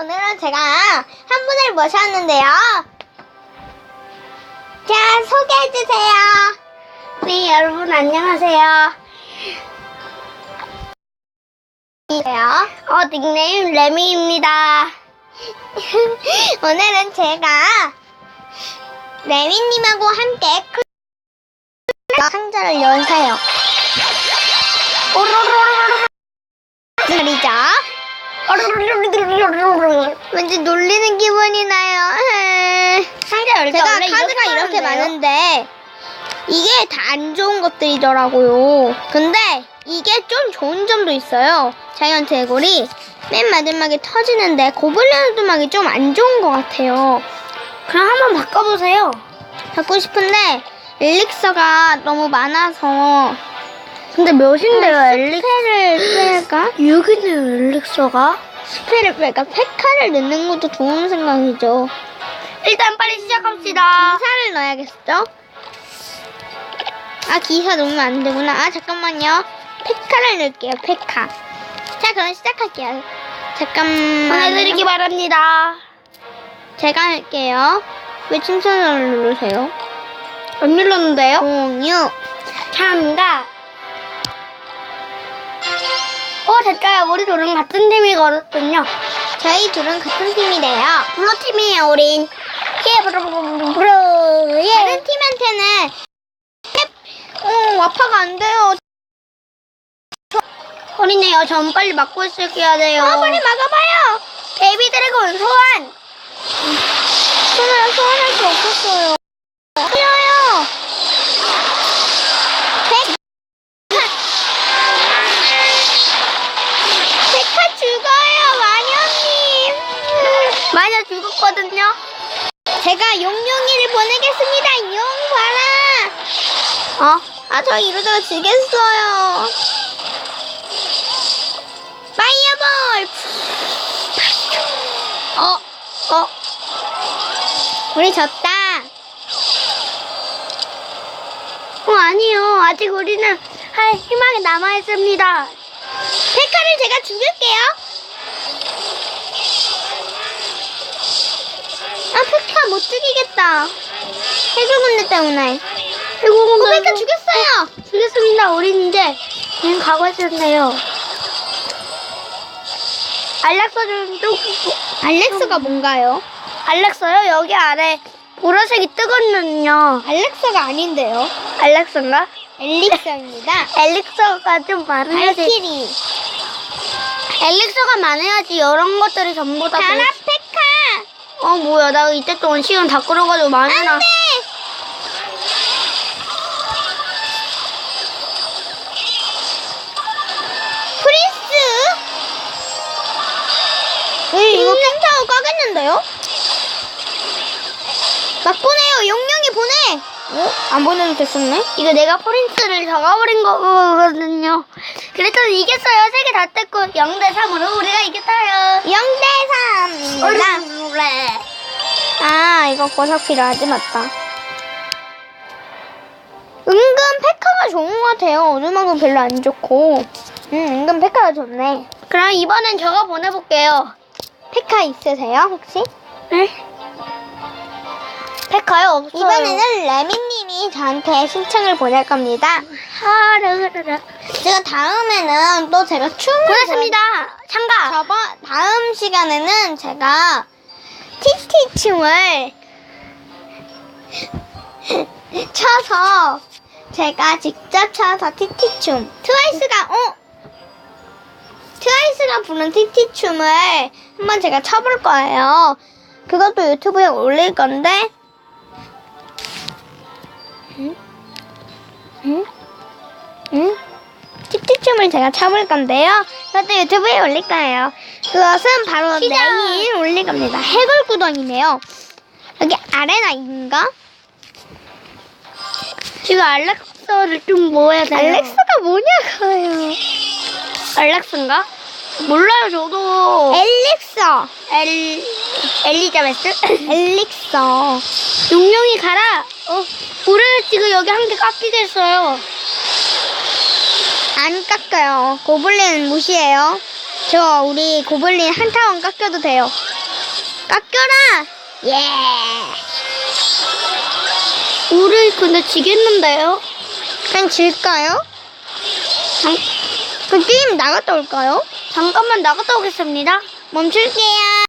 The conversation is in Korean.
오늘은 제가 한 분을 모셨는데요. 자, 소개해주세요. 네, 여러분 안녕하세요. 어, 닉네임 레미입니다. 오늘은 제가 레미님하고 함께 클 상자를 열세요. 말이죠. 왠지 놀리는 기분이 나요. 상자 열때 제가 원래 카드가 이렇게 하는데요. 많은데 이게 다 안 좋은 것들이더라고요. 근데 이게 좀 좋은 점도 있어요. 자이언트 애골이 맨 마지막에 터지는데 고블린 오두막이 좀 안 좋은 것 같아요. 그럼 한번 바꿔보세요. 갖고 싶은데 엘릭서가 너무 많아서 근데 몇인데요, 아, 엘릭? 스페를 뺄까? 6이네요, 엘릭서가. 스페를 뺄까? 페카를 넣는 것도 좋은 생각이죠. 일단 빨리 시작합시다. 기사를 넣어야겠죠? 아 기사 넣으면 안 되구나. 아 잠깐만요. 페카를 넣을게요. 페카. 자 그럼 시작할게요. 잠깐만. 보내드리기 바랍니다. 제가 할게요. 왜 칭찬을 누르세요? 안 눌렀는데요? 공유. 참가. 어, 됐어요. 우리 둘은 같은 팀이거든요. 저희 둘은 같은 팀이래요. 블루 팀이에요, 우린. 예, 브루브루브루. 예. 다른 팀한테는 어 와파가 안 돼요. 어리네요. 전 빨리 막고 있을게야 돼요. 아 빨리 막아봐요. 베이비 드래곤 소환! 소환 소환할 수 없었어요. 죽었거든요. 제가 용용이를 보내겠습니다. 용 봐라. 어? 아, 저 이러다가 지겠어요. 파이어볼! 어? 어? 우리 졌다. 어, 아니요. 아직 우리는 할 희망이 남아있습니다. 페카를 제가 죽일게요. 아, 페카 못 죽이겠다. 해골군대 때문에. 해공은 어, 페카 죽였어요. 죽였습니다. 우린 이제 그냥 가고 있었네요. 알렉서 좀또 알렉스가 뭔가요? 알렉서요? 여기 아래 보라색이 뜨거든요. 알렉스가 아닌데요. 알렉서인가? 엘릭서입니다. 엘릭서가 좀 많아야지. 발키리. 엘릭서가 많아야지 이런 것들이 전부 다. 어 뭐야 나 이때 동안 시간 다 끌어가지고 많이 안 돼! 프린스? 에 이거 펜타워 까겠는데요? 막 보내요. 용룡이 보내. 어? 안 보내도 됐었네? 이거 내가 프린스를 잡아버린 거거든요. 그랬더니 이겼어요. 세 개다 뗐고 0대 3으로 우리가 이겼어요. 0대 3입니다. 그래. 아, 이거 고석 필요하지, 맞다. 은근 페카가 좋은 것 같아요. 어느만큼 별로 안 좋고. 음, 은근 페카가 좋네. 그럼 이번엔 제가 보내볼게요. 페카 있으세요, 혹시? 네? 페카요? 없어요. 이번에는 레미님이 저한테 신청을 보낼 겁니다. 하르르르. 제가 다음에는 또 제가 춤을 보냈습니다. 참가. 저번 다음 시간에는 제가 티티 춤을 춰서 제가 직접 춰서 티티 춤 트와이스가 어 트와이스가 부른 티티 춤을 한번 제가 춰볼 거예요. 그것도 유튜브에 올릴 건데. 응? 응? 응? 티티춤을 제가 춰볼 건데요. 그것도 유튜브에 올릴 거예요. 그것은 바로 시작! 내일 올릴 겁니다. 해골 구덩이네요. 여기 아레나인가? 지금 알렉서를 좀 모아야 돼요. 알렉스가 뭐냐고요. 알렉스인가? 몰라요, 저도. 엘릭서. 엘, 엘리자베스? 엘릭서. 용룡이 가라! 어, 우리 지금 여기 한 개 깎이겠어요. 안 깎아요. 고블린 무시해요. 저 우리 고블린 한 타원 깎여도 돼요. 깎여라! 예! 우리 근데 지겠는데요? 그냥 질까요? 잠, 그 게임 나갔다 올까요? 잠깐만 나갔다 오겠습니다. 멈출게요.